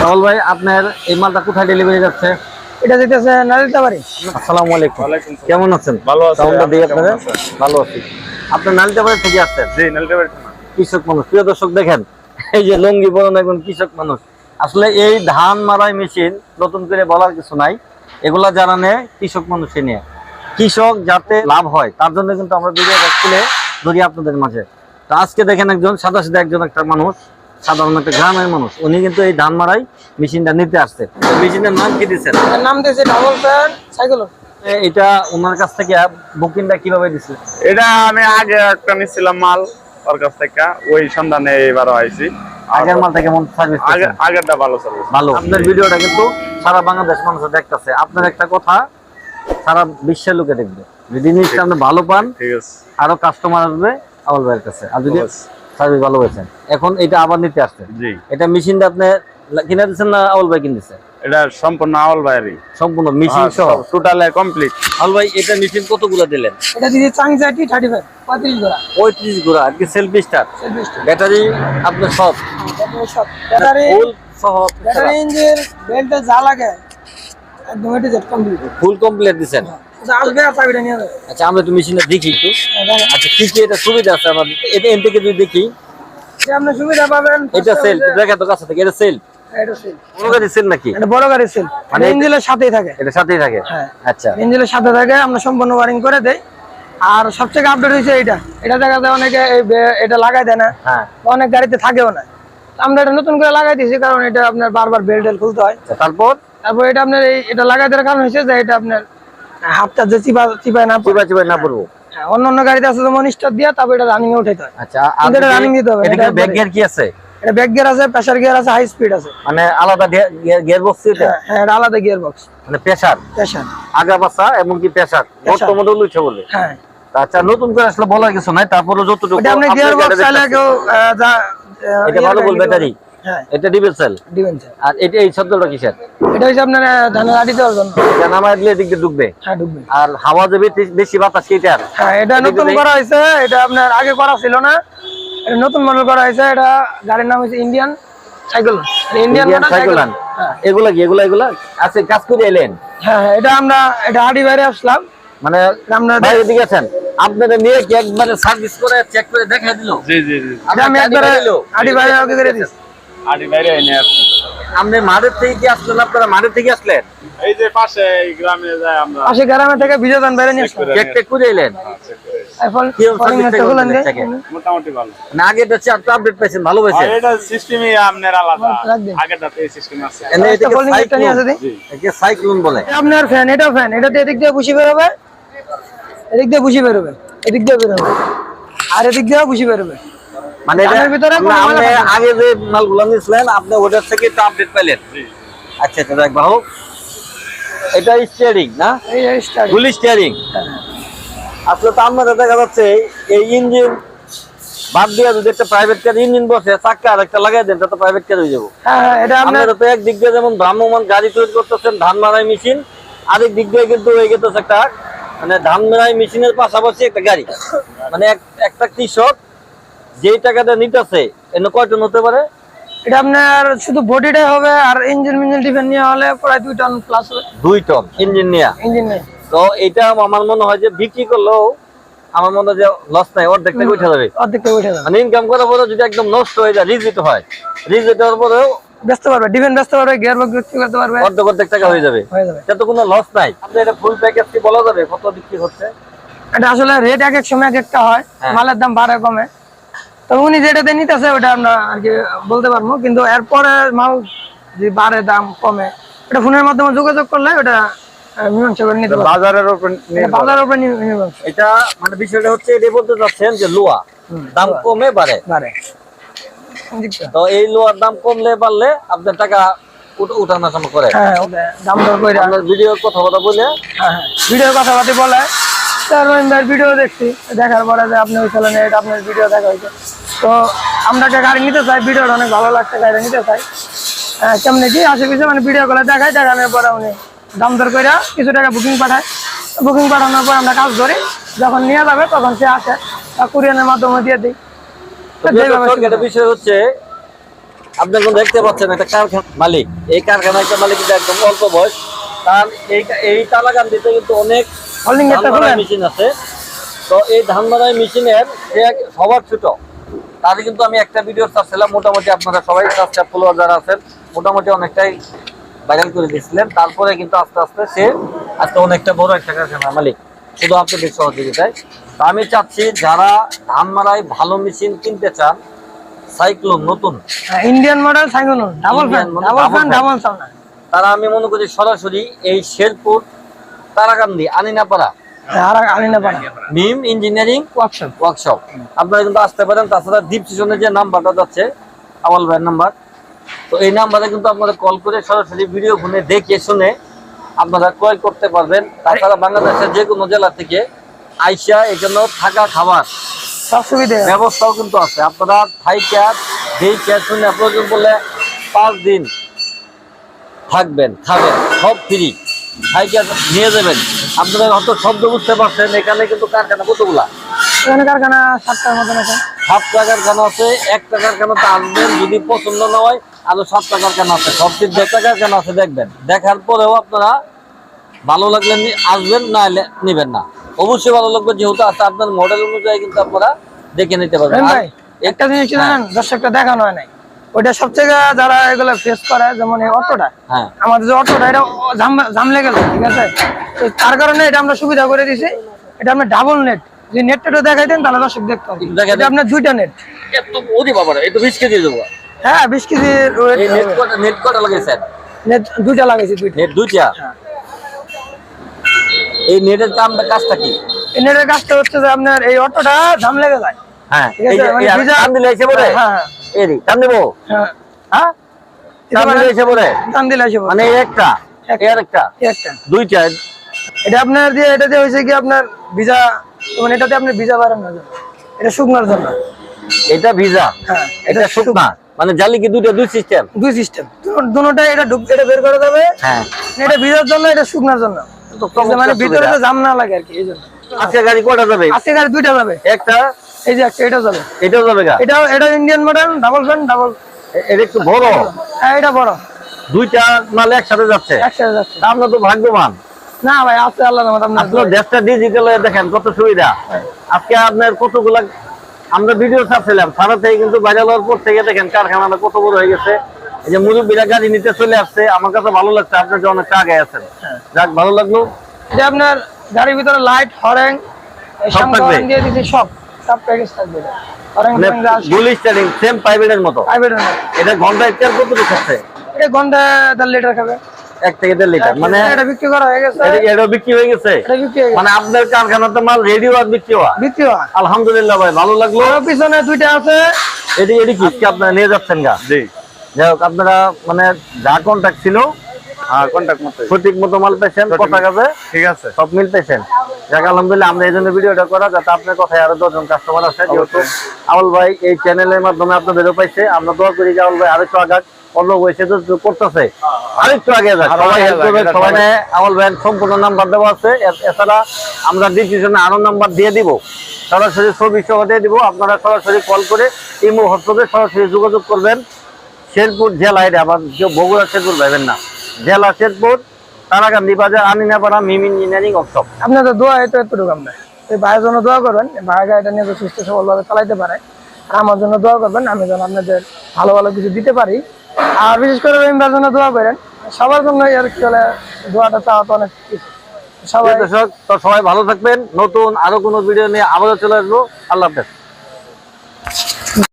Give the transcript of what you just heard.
রাহুল ভাই আপনার এই মালটা কোথায় ডেলিভারি যাচ্ছে? এটা যেতেছে নারিতা বাড়ি আসসালামু আলাইকুম। কেমন আছেন? ভালো আছি, সাউন্ডটা আপনি দিই আপনাদের? ভালো আছি। আপনার নালিতাবাড়ি থেকে আসছেন? জি নালিতাবাড়ি কৃষক মানুষ। প্রিয় দর্শক দেখেন এই যে লঙ্গি বরণ একজন কৃষক মানুষ। আসলে এই ধান মারাই মেশিন নতুন করে বলার কিছু নাই। এগুলা নেয় কৃষক মানুষে নিয়ে। কৃষক যাতে লাভ হয় তার জন্য কিন্তু আমরা ভিডিওটা খুলে ধরি আপনাদের মাঝে। তো আজকে দেখেন একজন সাদা সাদা একজন একটা মানুষ সাধারণ একটা গ্রামের মানুষ উনি কিন্তু এই ধান মারাই মেশিনটা নিতে আসছে। মেশিনের নাম কি দিচ্ছেন নাম দিয়েছে ডাবল ফ্যান সাইকেল এটা ওনার কাছ থেকে বুকিংটা কীভাবে দিচ্ছে এটা আমি আগে একটা নিচ্ছিলাম মাল ওর কাছ থেকে ওই সন্ধানে এবারও আইছি। আগের মালটা কেমন সার্ভিস আগেরটা ভালো চলবে ভালো। আপনার ভিডিওটা কিন্তু সারা বাংলাদেশ মানুষ দেখতেছে। আপনার একটা কথা সারা বিশ্বের লোকে দেখবে। যদি জিনিসটা আপনি ভালো পান ঠিক আছে। আরও কাস্টমার আসবে আউল ভাইয়ের কাছে। আর যদি সার্ভিস ভালো হয়েছে। এখন এটা আবার নিতে আসছে। জি। এটা মেশিনটা আপনি কিনে দিচ্ছেন না আউল ভাই কিনতেছে এটা সম্পূর্ণ আওয়াল বাইরি সম্পূর্ণ মেশিন হ্যাঁ, সহ। টোটালে কমপ্লিট ভাই এটা মেশিন কতগুলো দিলেন? এটা দিয়েছে থার্টি ফাইভ পঁয়ত্রিশ গোড়া। পঁয়ত্রিশ ঘোড়া আর কি সেলফ স্টার ব্যাটারি আপনার সব? ব্যাটারি সহ। ব্যাটারি ইঞ্জিন বেল্টে যা লাগে একদম এটা জেট কমপ্লিট ফুল কমপ্লিট দিচ্ছেন আসবে আর চাবিটা নিয়ে যাবে। আচ্ছা আমরা একটু মেশিনটা দেখি একটু। আচ্ছা কি কি এটা সুবিধা আছে আমাদের? এটা এন থেকে যদি দেখি। যে আপনি সুবিধা পাবেন এটা সেল দেখা তো কাছে থেকে এটা সেল এটা সেল বড় গাড়ি সেল নাকি? এটা বড় গাড়ি সেল মানে ইঞ্জিনের সাথেই থাকে। এটা সাথেই থাকে? হ্যাঁ। আচ্ছা। ইঞ্জিনের সাথে থাকে আমরা সম্পূর্ণ ওয়ারিং করে দেই। আর সবথেকে আপডেট হয়েছে এটা এটা দেখা যায় অনেকে এটা লাগাই দেয় না। হ্যাঁ। অনেক গাড়িতে থাকেও না। আমরা এটা নতুন করে লাগাই দিয়েছি কারণ এটা আপনার বারবার বেল্ট খুলতে হয়। আচ্ছা, তারপর? তারপর এটা আপনার এই এটা লাগাই দেওয়ার কারণ হয়েছে যে এটা আপনার হাতটা যে চিপা চিপায় না চিবা না পড়ব। হ্যাঁ, অন্য অন্য গাড়িতে আছে যেমন স্টার দিয়ে তারপর এটা রানিং এ উঠাইতে হয়। আচ্ছা আর এটা running দিতে হবে, এটা ব্যাক গিয়ার কি আছে? এটা ব্যাক গিয়ার আছে প্রেসার গিয়ার আছে হাই স্পিড আছে। মানে আলাদা গিয়ার বক্স এটা? হ্যাঁ হ্যাঁ এটা আলাদা গিয়ার বক্স মানে প্রেসার প্রেসার আগা এবং কি প্রেসার উঠে বলে। হ্যাঁ। আচ্ছা নতুন করে আসলে বলার কিছু নাই তারপরে যতটুকু আপনি গিয়ার বক্স চাইলে কেউ এটা ভালো বল ব্যাটারি। হ্যাঁ। এটা আর এটা এই শব্দটা কিসের? এটা হচ্ছে আপনার ধানের আটি দেওয়ার জন্য এটা নামায় দিলে এদিক দিয়ে ঢুকবে হ্যাঁ ঢুকবে আর হাওয়া যাবে বেশি বাতাস হ্যাঁ এটা নতুন করা হয়েছে এটা আপনার আগে করা ছিল না। এটা নতুন মডেল করা হয়েছে এটা গাড়ির নাম হচ্ছে ইন্ডিয়ান সাইকেল ইন্ডিয়ান সাইকেল হ্যাঁ। এগুলা কি? এগুলা এগুলা? আছে কাজ করে এলেন। হ্যাঁ হ্যাঁ, এটা আমরা এটা হাড়ি বাইরে আসলাম। মানে আমরা ভাই এদিকে আছেন। আপনাদের নিয়ে কি একবারে সার্ভিস করে চেক করে দেখা দিল। জি জি জি। আমি একবারে হাড়ি বাইরে ওকে করে দিচ্ছি আড়ি বাইরে এনে আসছি। আপনি মাঠের থেকে কি আসলেন? আপনারা মাঠের থেকে আসলেন? এই যে পাশে এই গ্রামে যায় আমরা। পাশে গ্রামে থেকে বিজয়দান বাইরে নিয়ে আসলাম চেক টেক করে এলেন? এখন কি অবস্থা? ফলিং দিচ্ছে একটা খুলেন বলতে দিয়ে। দেখছে? মোটামুটি ভালো। না আগে এটা চারটা আপডেট পাইছেন ভালো আর এটা সিস্টেমই আপনার আলাদা। এই সিস্টেম আছে। নিয়ে একে সাইক্লোন বলে। এটা আপনার ফ্যান এটাও ফ্যান এটাতে এদিক দিয়ে বুঝি বেরোবে এদিক দিয়ে বুঝি বেরোবে এদিক দিয়ে বেরোবে আর এদিক দিয়েও বুঝি বেরোবে মানে। আগে যে মালগুলো নিয়েছিলেন আপনি ওটার থেকে একটু আপডেট পেলেন জি। আচ্ছা আচ্ছা দেখ বাহু এটা স্টিয়ারিং না। ফুল স্টিয়ারিং আসলে তো আমাদের দেখা যাচ্ছে এই ইঞ্জিন বাদ দিয়ে যদি একটা প্রাইভেট কার ইঞ্জিন বসে চাক্কা আর একটা লাগাই দেন তাতে প্রাইভেট কার হয়ে যাব। হ্যাঁ হ্যাঁ এটা আপনার আপনারা তো এক দিক দিয়ে যেমন ভ্রাম্যমান গাড়ি তৈরি করতেছেন ধান মারাই মেশিন আরেক দিক দিয়ে কিন্তু হয়ে গেছে একটা মানে ধান মারাই মেশিনের পাশাপাশি একটা গাড়ি। মানে একটা কৃষক যেই টাকাটা নিতেছে এনে কয় টন হতে পারে? এটা আপনার শুধু বডিটাই হবে আর ইঞ্জিন মিঞ্জিন ডিফেন্ড নিয়ে হলে প্রায় দুই টন প্লাস হবে। দুই টন ইঞ্জিন নিয়ে? ইঞ্জিন নেই তো এটা আমার মনে হয় যে বিক্রি করলেও আমার মনে হয় যে লস নাই অর্ধেকটা উঠে যাবে। অর্ধেকটা উঠে যাবে। মানে ইনকাম করার পরে যদি একদম নষ্ট হয়ে যায় রিজিট হয় রিজিট হওয়ার পরেও ব্যস্ত পারবে ডিফেন্ড ব্যস্ত পারবে গিয়ার বক্স বিক্রি করতে পারবে। অর্ধেক অর্ধেক টাকা হয়ে যাবে। হয়ে যাবে। তো কোনো লস নাই। আপনি এটা ফুল প্যাকেজ কি বলা যাবে? কত বিক্রি হচ্ছে? এটা আসলে রেট এক এক সময় এক একটা হয় হ্যাঁ। মালের দাম বাড়ে কমে। তবে উনি যেটাতে নিতেছে ওটা আমরা আর কি বলতে পারব। কিন্তু এরপরে মাল যে বাড়ে দাম কমে এটা ফোনের মাধ্যমে যোগাযোগ করলে ওটা বাজারের উপর বাজারের উপরে এটা মানে বিষয়টা হচ্ছে এটা বলতে চাচ্ছেন যে লোয়া দাম কমে বাড়ে। বাড়ে। তো। এই লোয়ার দাম কমলে বাড়লে আপনার টাকা করে। হ্যাঁ দাম দর করে ভিডিওর কথা কথা বলে হ্যাঁ হ্যাঁ। ভিডিও কথাবার্তা বলে তারপর ভিডিও দেখছি। দেখার পরে যে আপনি ওই এটা আপনার ভিডিও দেখা হয়েছে। তো আমরা একটা গাড়ি নিতে চাই ভিডিওটা অনেক ভালো লাগছে গাড়ি নিতে চাই। হ্যাঁ, কি আসে কিছু মানে ভিডিও করে দেখায় দেখানোর পরে উনি দাম দর করে কিছু টাকা বুকিং পাঠায়। বুকিং পাঠানোর পর আমরা কাজ ধরি যখন নিয়ে যাবে তখন সে আসে কুরিয়ানের মাধ্যমে দিয়ে দিই। এটা বিষয় হচ্ছে আপনি এখন দেখতে পাচ্ছেন একটা কারখানা মালিক। এই কারখানার একটা মালিক কিন্তু একদম অল্প বয়স তার এই এই তালাকান্দিতে কিন্তু অনেক হোল্ডিং একটা মেশিন আছে। তো এই ধান মারাই মেশিনের সবার ছোট। তার কিন্তু আমি একটা ভিডিও ছাড়ছিলাম মোটামুটি আপনারা সবাই সাবস্ক্রাইব ফলোয়ার যারা আছেন মোটামুটি অনেকটাই ভাইরাল করে দিয়েছিলেন। তারপরে কিন্তু আস্তে আস্তে সে আজকে অনেকটা বড় একটা কারখানা মালিক। শুধু আপনাদের সহযোগিতায়। তো আমি চাচ্ছি যারা ধান মারাই ভালো মেশিন কিনতে চান সাইক্লোন নতুন। Indian model সাইগুন double fan double fan double sound তারা আমি মনে করি সরাসরি এই শেরপুর তারাকান্দি আনিনাপাড়া। আর পাড়া ইঞ্জিনিয়ারিং ওয়ার্কশপ ওয়ার্কশপ আপনারা কিন্তু আসতে পারেন তাছাড়া দ্বীপ স্টেশনের যে নাম্বারটা যাচ্ছে আওয়াল ভাইয়ের নাম্বার। তো এই নাম্বারে কিন্তু আপনারা কল করে সরাসরি ভিডিও ফোনে দেখে শুনে আপনারা ক্রয় করতে পারবেন। তাছাড়া বাংলাদেশের যে কোনো জেলা থেকে আইসা এখানে থাকা খাবার সব সুবিধা ব্যবস্থাও কিন্তু আছে। আপনারা থাইকা দেখে শুনে প্রয়োজন বলে পাঁচ দিন থাকবেন খাবেন সব ফ্রি নিয়ে যাবেন। আপনারা হয়তো শব্দ বুঝতে পারছেন এখানে কিন্তু কারখানা কতগুলা? এখানে কারখানা সাতটার মতন আছে। আসবেন যদি পছন্দ না হয় আরও দেখবেন। দেখার পরেও আপনারা ভালো লাগলে নি- আসবেন না নিবেন না। অবশ্যই ভালো লাগবে যেহেতু আছে আপনার মডেল অনুযায়ী কিন্তু আপনারা দেখে নিতে পারবেন। একটা জিনিস জানেন দর্শকটা দেখানো হয় নাই। ওইটা সবথেকে যারা এগুলো ফেস করে যেমন এই অটোটা হ্যাঁ। আমাদের যে অটোটা এটা লেগে যায় ঠিক আছে? তো তার কারণে এটা আমরা সুবিধা করে দিছি। এটা আমরা ডাবল নেট যদি নেটটা দেখাই দেন তাহলে দর্শক দেখতে। হবে এটা আপনার দুইটা নেট এই বিশ কেজি দেবো। হ্যাঁ বিশ নেট কটা নেট দুইটা লাগাইছি দুইটা। নেট দুইটা? হ্যাঁ। এই নেটের কামটা কাজটা কি? এই নেটের কাজটা হচ্ছে যে আপনার এই অটোটা জাম লেগে যায় হ্যাঁ ঠিক আছে? মানে ভিজা- দিলে এসে পড়ে হ্যাঁ হ্যাঁ। এরি দেবো? হ্যাঁ। হ্যাঁ? মানে- দিলে এসে মানে একটা? একটা। একটা একটা। দুইটা? এটা আপনার দিয়ে হয়েছে কি আপনার ভিজা মানে এটাতে আপনার ভিজা বাড়ানোর জন্য এটা শুকনোর জন্য। এটা ভিজা? হ্যাঁ এটা শুকনা? মানে জালি কি দুইটা দুই সিস্টেম দুই সিস্টেম দুটোটা এটা এটা বের করে দেবে হ্যাঁ। এটা ভিজার জন্য এটা শুকনার জন্য। মানে ভিতরে জাম না লাগে আর কি এই জন্য। আজকে গাড়ি কটা যাবে? আজকে গাড়ি দুইটা যাবে। একটা এই যে একটা এটা যাবে। যাবে এটা এটা Indian model double fan double এটা একটু বড়। হ্যাঁ এটা বড়। দুইটা মালে একসাথে যাচ্ছে? একসাথে যাচ্ছে। আপনার তো ভাগ্যবান। না ভাই আছে রহমত আপনার দেশটা ডিজিটাল দেখেন কত সুবিধা। আজকে আপনার কতগুলা আমরা ভিডিও ছাড়ছিলাম ছাড়া থেকে কিন্তু বাইরে হওয়ার পর থেকে দেখেন কারখানাটা কত বড় হয়ে গেছে। এই যে মুরব্বীরা গাড়ি নিতে চলে আসছে আমার কাছে ভালো লাগছে আপনার যে অনেকটা আগে আছেন। যাক ভালো লাগল। যে আপনার গাড়ির ভিতরে লাইট হরেন সব থাকবে? সব। সব প্যাকেজ থাকবে। মানে গুলি স্টারিং সেম প্রাইভেটের মতো? এটা ঘন্টায় তেল কত খাচ্ছে? এটা ঘণ্টা দেড় লিটার খাবে। এক থেকে দেড় লিটার মানে এটা বিক্রি করা হয়ে গেছে। এটা- বিক্রি হয়ে গেছে? এটা বিক্রি হয়ে গেছে। মানে আপনার কারখানাতে মাল রেডি আর বিক্রি হওয়া। বিক্রি হয় আলহামদুলিল্লাহ ভাই ভালো লাগল। পিছনে দুইটা আছে। এটি এটি কি? কি আপনারা নিয়ে যাচ্ছেন গা? জি। যাই হোক আপনারা মানে যা কন্ট্যাক্ট ছিল কন্ট্যাক্ট মতো সঠিক মতো মাল পেয়েছেন কথা কাজে ঠিক আছে। সব মিল পেয়েছেন। যাক আলহামদুলিল্লাহ আমরা এই জন্য ভিডিওটা করা যাতে আপনার কথায় আরও দশজন কাস্টমার আছে যেহেতু আউল ভাই এই চ্যানেলের মাধ্যমে আপনাদেরও পাইছে আমরা দোয়া করি যে আউল ভাই আরেকটু আগাক অন্য বয়সে তো করতেছে আরেকটু আগে যাক সবাই হেল্প করবে সবাই সবাই- ভাইয়ের সম্পূর্ণ নাম্বার দেওয়া আছে। এছাড়া আমরা ডিসক্রিপশনে আরও নাম্বার দিয়ে দিব। সরাসরি ছবি সহ দিয়ে দিব আপনারা সরাসরি কল করে ইমো হোয়াটসঅ্যাপে সরাসরি যোগাযোগ করবেন। শেরপুর জেলা এটা আবার বগুড়া শেরপুর ভাবেন না জেলা শেরপুর তারাকান্দি বাজার আনিনাপাড়া মিম ইঞ্জিনিয়ারিং ওয়ার্কশপ আপনাদের দোয়া এতো এতটুকু আমরা। এই ভাইয়ের জন্য দোয়া করবেন এই ভাই গাড়িটা নিয়ে সুস্থ সবলভাবে চালাইতে পারে। আমার জন্য দোয়া করবেন আমি যেন আপনাদের ভালো ভালো কিছু দিতে পারি। আর বিশেষ করে জন্য দোয়া করেন সবার জন্য আর কি বলে দোয়াটা চাওয়া তো অনেক কিছু। সবাই দর্শক তো সবাই ভালো থাকবেন। নতুন আরও কোনো ভিডিও নিয়ে আবারও চলে আসব। আল্লাহ হাফেজ।